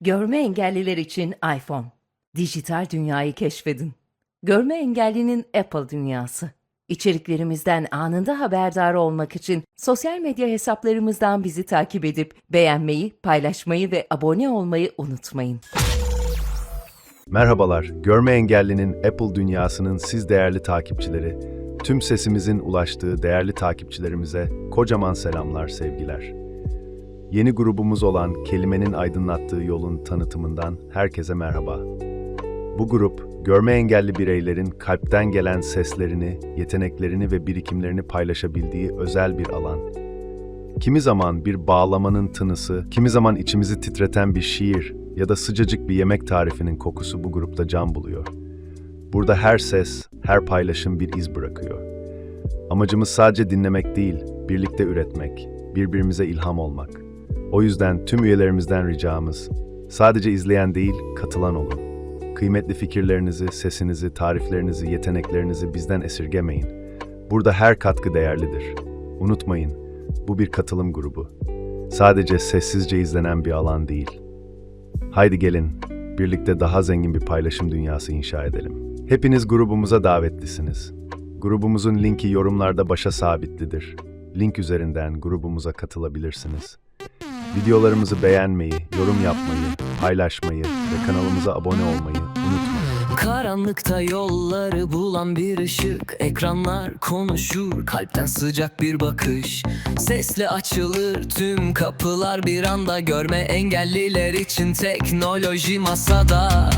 Görme engelliler için iPhone. Dijital dünyayı keşfedin. Görme engellinin Apple dünyası. İçeriklerimizden anında haberdar olmak için sosyal medya hesaplarımızdan bizi takip edip beğenmeyi, paylaşmayı ve abone olmayı unutmayın. Merhabalar, Görme Engelli'nin Apple dünyasının siz değerli takipçileri, tüm sesimizin ulaştığı değerli takipçilerimize kocaman selamlar, sevgiler. Yeni grubumuz olan Kelimenin Aydınlattığı Yolun tanıtımından herkese merhaba. Bu grup, görme engelli bireylerin kalpten gelen seslerini, yeteneklerini ve birikimlerini paylaşabildiği özel bir alan. Kimi zaman bir bağlamanın tınısı, kimi zaman içimizi titreten bir şiir ya da sıcacık bir yemek tarifinin kokusu bu grupta can buluyor. Burada her ses, her paylaşım bir iz bırakıyor. Amacımız sadece dinlemek değil, birlikte üretmek, birbirimize ilham olmak. O yüzden tüm üyelerimizden ricamız, sadece izleyen değil, katılan olun. Kıymetli fikirlerinizi, sesinizi, tariflerinizi, yeteneklerinizi bizden esirgemeyin. Burada her katkı değerlidir. Unutmayın, bu bir katılım grubu. Sadece sessizce izlenen bir alan değil. Haydi gelin, birlikte daha zengin bir paylaşım dünyası inşa edelim. Hepiniz grubumuza davetlisiniz. Grubumuzun linki yorumlarda başa sabitlidir. Link üzerinden grubumuza katılabilirsiniz. Videolarımızı beğenmeyi, yorum yapmayı, paylaşmayı ve kanalımıza abone olmayı unutmayın. Karanlıkta yolları bulan bir ışık. Ekranlar konuşur kalpten sıcak bir bakış. Sesle açılır tüm kapılar bir anda. Görme engelliler için teknoloji masada